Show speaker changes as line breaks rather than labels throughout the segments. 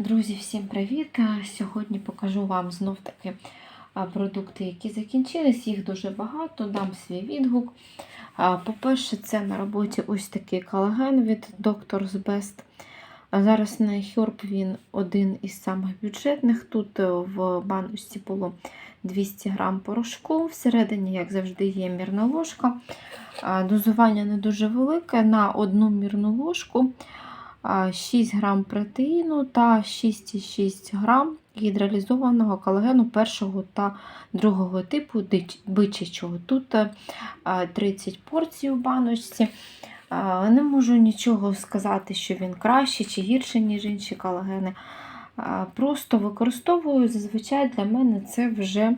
Друзі, всім привіт! Сьогодні покажу вам знов таки продукти, які закінчились. Їх дуже багато, дам свій відгук. По-перше, це на роботі ось такий колаген від Doctor's Best. Зараз на Herb він один із самих бюджетних. Тут е, в баночці було 200 грам порошку. Всередині, як завжди, є мірна ложка. Дозування не дуже велике. На одну мірну ложку. А, 6 грам протеїну та 6,6 грам гідралізованого колагену першого та другого типу бичачого. Тут е, 30 порцій у баночці. Не можу нічого сказати, що він краще чи гірше, ніж інші колагени. Просто використовую зазвичай для мене це вже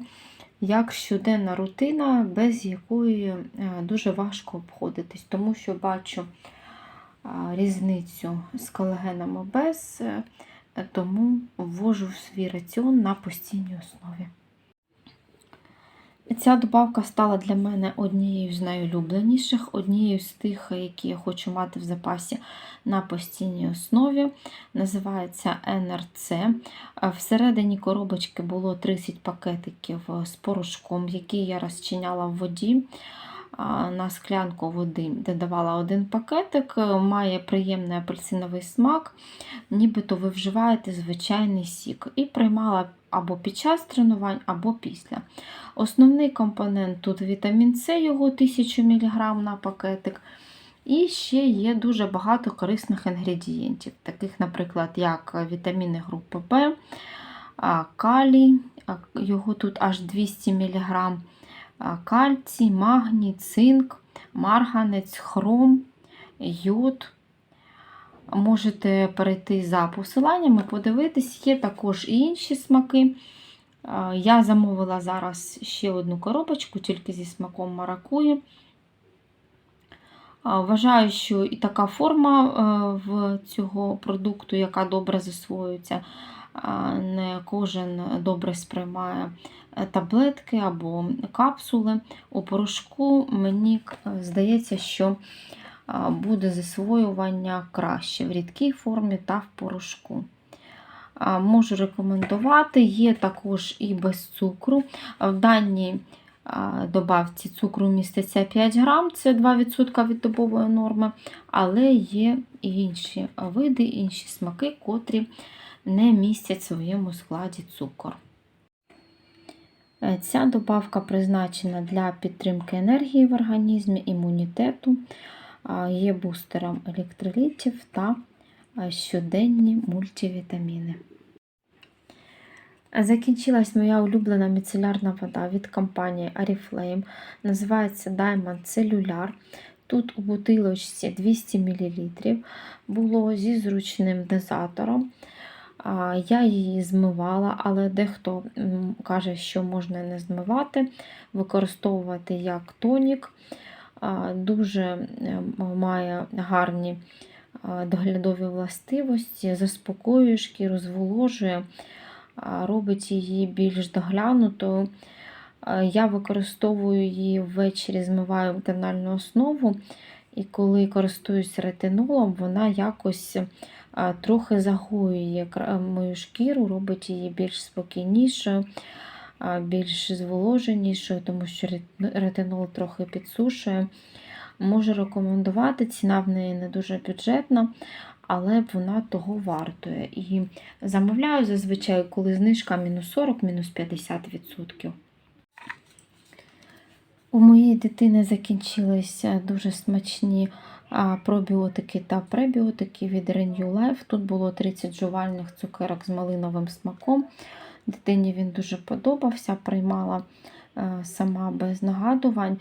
як щоденна рутина, без якої е, дуже важко обходитись, тому що бачу різницю з колагенами без, е, тому ввожу в свій раціон на постійній основі. Ця добавка стала для мене однією з найулюбленіших, однією з тих, які я хочу мати в запасі на постійній основі. Називається NRC. Всередині коробочки було 30 пакетиків з порошком, який я розчиняла в воді. На склянку води додавала один пакетик, має приємний апельсиновий смак, нібито ви вживаєте звичайний сік. І приймала або під час тренувань, або після. Основний компонент тут вітамін С, його 1000 мг на пакетик. І ще є дуже багато корисних інгредієнтів, таких, наприклад, як вітаміни групи В, калій, його тут аж 200 мг, кальцій, магній, цинк, марганець, хром, йод. Можете перейти за посиланням і подивитись, є також і інші смаки. Я замовила зараз ще одну коробочку, тільки зі смаком маракуї. Вважаю, що і така форма е, в цього продукту, яка добре засвоюється, не кожен добре сприймає е, таблетки або капсули. У порошку мені здається, що буде засвоювання краще в рідкій формі та в порошку. Можу рекомендувати, є також і без цукру. В даній добавці цукру міститься 5 грам, це 2% від добової норми, але є і інші види, інші смаки, котрі не містять в своєму складі цукор. Е, Ця добавка призначена для підтримки енергії в організмі, імунітету, є бустером електролітів та щоденні мультивітаміни. Закінчилась моя улюблена міцелярна вода від компанії Oriflame. Називається Diamond Cellular. Тут у бутилочці 200 мл було зі зручним дозатором. Я її змивала, але дехто каже, що можна не змивати, використовувати як тонік. Дуже має гарні доглядові властивості, заспокоює шкіру, зволожує робить її більш доглянутою. А, Я використовую її ввечері, змиваю тональну основу, і коли користуюсь ретинолом, вона якось трохи загоює мою шкіру, робить її більш спокійнішою, більш зволоженішою, тому що ретинол трохи підсушує. Можу рекомендувати, ціна в неї не дуже бюджетна, але вона того вартує. І замовляю зазвичай, коли знижка мінус 40, мінус 50%. У моєї дитини закінчилися дуже смачні пробіотики та пребіотики від Renew Life. Тут було 30 жувальних цукерок з малиновим смаком. Дитині він дуже подобався, приймала е, сама без нагадувань.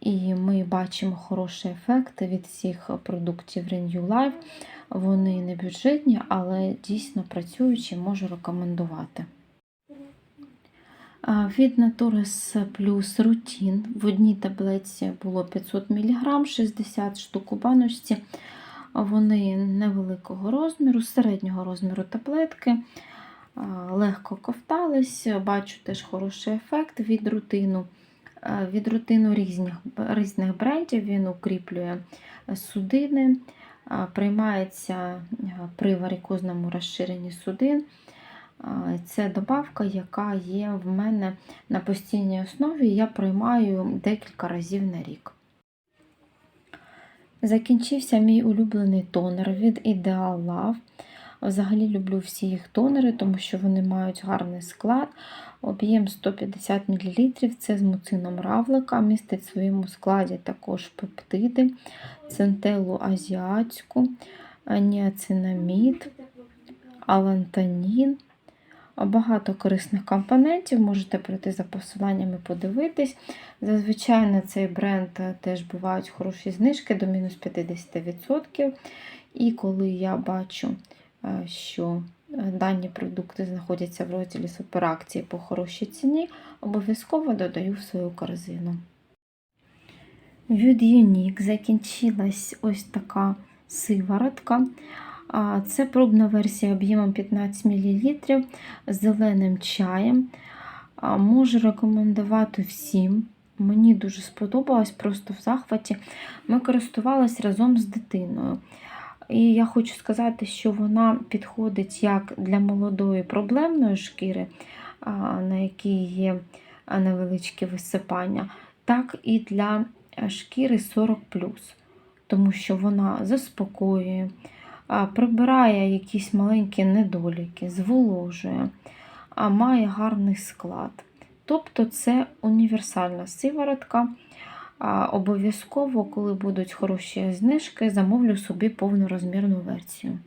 І ми бачимо хороший ефект від всіх продуктів Renew Life. Вони не бюджетні, але дійсно працюючі, можу рекомендувати. Від Натурис Плюс Рутін в одній таблетці було 500 мг, 60 штук у баночці. Вони невеликого розміру, середнього розміру таблетки. Легко ковтались, бачу теж хороший ефект від рутину. Е, Від рутину різних, різних брендів він укріплює судини, приймається а, при варикозному розширенні судин. Це добавка, яка є в мене на постійній основі. Я приймаю декілька разів на рік. Закінчився мій улюблений тонер від Ideal Love. Взагалі люблю всі їх тонери, тому що вони мають гарний склад. Об'єм 150 мл. Це з муцином равлика. Містить в своєму складі також пептиди, центелу азіатську, ніацинамід, алантанін. Багато корисних компонентів, можете прийти за посиланнями подивитись. Зазвичай на цей бренд теж бувають хороші знижки до мінус 50%. І коли я бачу, що дані продукти знаходяться в розділі суперакції по хорошій ціні, обов'язково додаю в свою корзину. Від Unique закінчилась ось така сиворотка. Це пробна версія об'ємом 15 мл з зеленим чаєм. Можу рекомендувати всім. Мені дуже сподобалось, просто в захваті. Ми користувалися разом з дитиною. І я хочу сказати, що вона підходить як для молодої проблемної шкіри, на якій є невеличкі висипання, так і для е, шкіри 40 тому що вона заспокоює, прибирає якісь маленькі недоліки, зволожує, має гарний склад. Тобто це універсальна сиворотка. Обов'язково, коли будуть хороші знижки, замовлю собі повнорозмірну версію.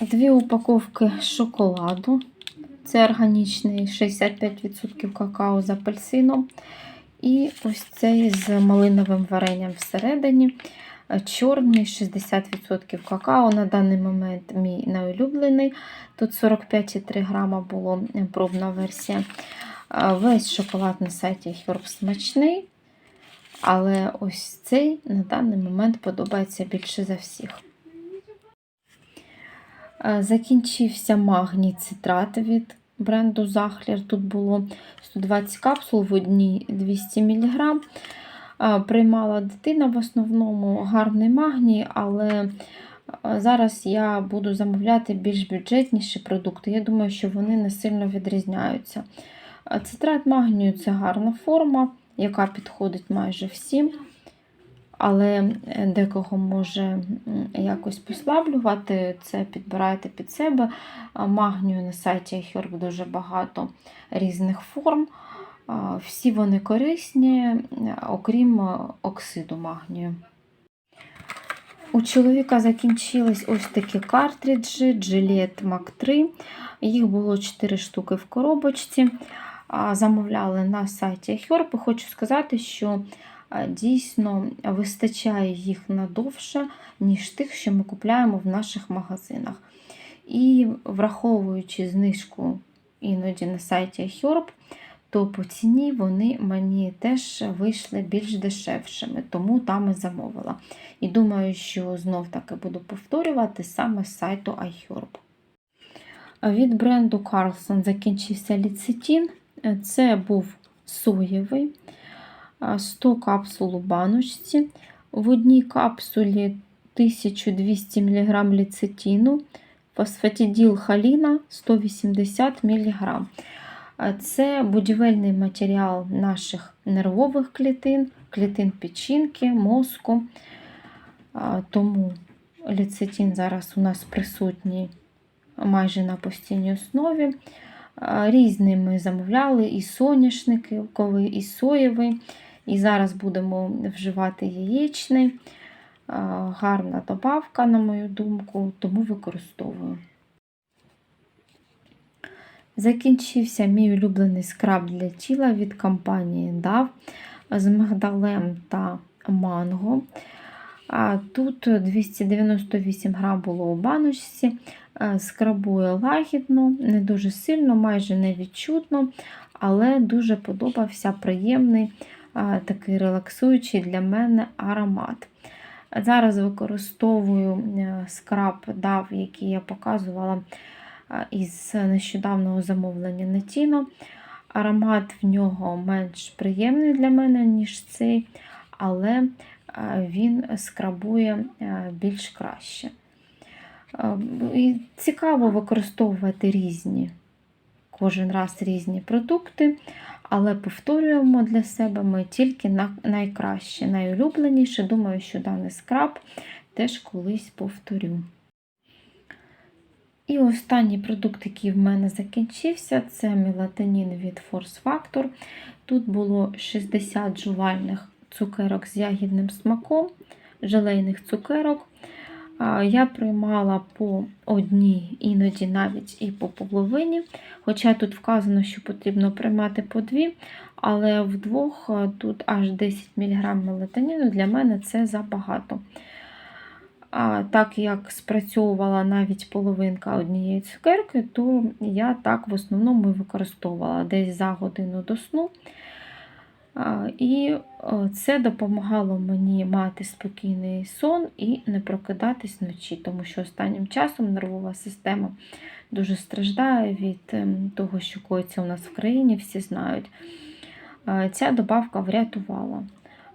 Дві упаковки шоколаду. Це органічний 65% какао з апельсином. І ось цей з малиновим варенням всередині. Чорний 60% какао. На даний момент мій найулюблений. Тут 45,3 грама була пробна версія. Весь шоколад на сайті Herb смачний. Але ось цей на даний момент подобається більше за всіх. Закінчився магній цитрат від бренду Захлер. Тут було 120 капсул в одній 200 мг. Приймала дитина в основному гарний магній, але зараз я буду замовляти більш бюджетніші продукти. Я думаю, що вони не сильно відрізняються. Цитрат магнію це гарна форма, яка підходить майже всім. Але декого може якось послаблювати, це підбирайте під себе. Магнію на сайті Herb дуже багато різних форм. Всі вони корисні, окрім оксиду магнію. У чоловіка закінчились ось такі картриджі Gillette Mac 3. Їх було 4 штуки в коробочці. Замовляли на сайті Herb. Хочу сказати, що дійсно вистачає їх надовше, ніж тих, що ми купляємо в наших магазинах. І враховуючи знижку іноді на сайті Herb, то по ціні вони мені теж вийшли більш дешевшими, тому там і замовила. І думаю, що знов таки буду повторювати саме з сайту iHerb. Від бренду Carlson закінчився ліцетін. Це був соєвий. 100 капсул у баночці. В одній капсулі 1200 мг ліцетіну, фосфатиділ халіна 180 мг. Це будівельний матеріал наших нервових клітин, клітин печінки, мозку. Тому ліцетин зараз у нас присутній майже на постійній основі. Різні ми замовляли і соняшниковий, і соєвий. І зараз будемо вживати яєчний. Гарна добавка, на мою думку, тому використовую. Закінчився мій улюблений скраб для тіла від компанії DAV з мигдалем та манго. Тут 298 грам було у баночці, скрабує лагідно, не дуже сильно, майже невідчутно, але дуже подобався приємний такий релаксуючий для мене аромат. Зараз використовую е, скраб DAV, який я показувала із нещодавнього замовлення на Тіно. Аромат в нього менш приємний для мене, ніж цей, але е, він скрабує е, більш краще. Е, І цікаво використовувати різні, кожен раз різні продукти, але повторюємо для себе ми тільки найкраще, найулюбленіше. Думаю, що даний скраб теж колись повторю. І останній продукт, який в мене закінчився, це мелатонін від Force Factor. Тут було 60 жувальних цукерок з ягідним смаком, желейних цукерок. Я приймала по одній, іноді навіть і по половині. Хоча тут вказано, що потрібно приймати по дві, але вдвох тут аж 10 мг мелатоніну для мене це забагато. Так як спрацьовувала навіть половинка однієї цукерки, то я так в основному використовувала десь за годину до сну. І це допомагало мені мати спокійний сон і не прокидатись вночі, тому що останнім часом нервова система дуже страждає від ем, того, що коїться у нас в країні, всі знають. Ця добавка врятувала.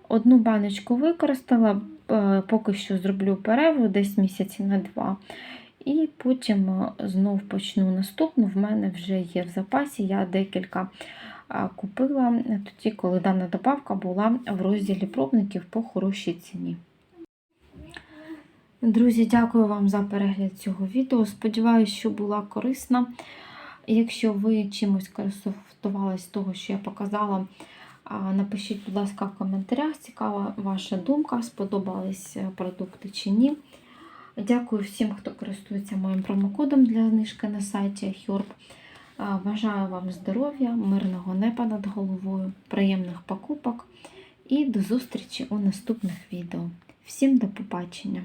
Одну баночку використала, е, поки що зроблю перерву десь місяці на два. І потім е, знов почну наступну. В мене вже є в запасі. Я декілька купила тоді, коли дана добавка була в розділі пробників по хорошій ціні. Друзі, дякую вам за перегляд цього відео. Сподіваюсь, що була корисна. Якщо ви чимось користувались з того, що я показала, Напишіть, будь ласка, в коментарях, цікава ваша думка, сподобались е, продукти чи ні. Дякую всім, хто користується моїм промокодом для знижки на сайті Herb. Бажаю вам здоров'я, мирного неба над головою, приємних покупок і до зустрічі у наступних відео. Всім до побачення!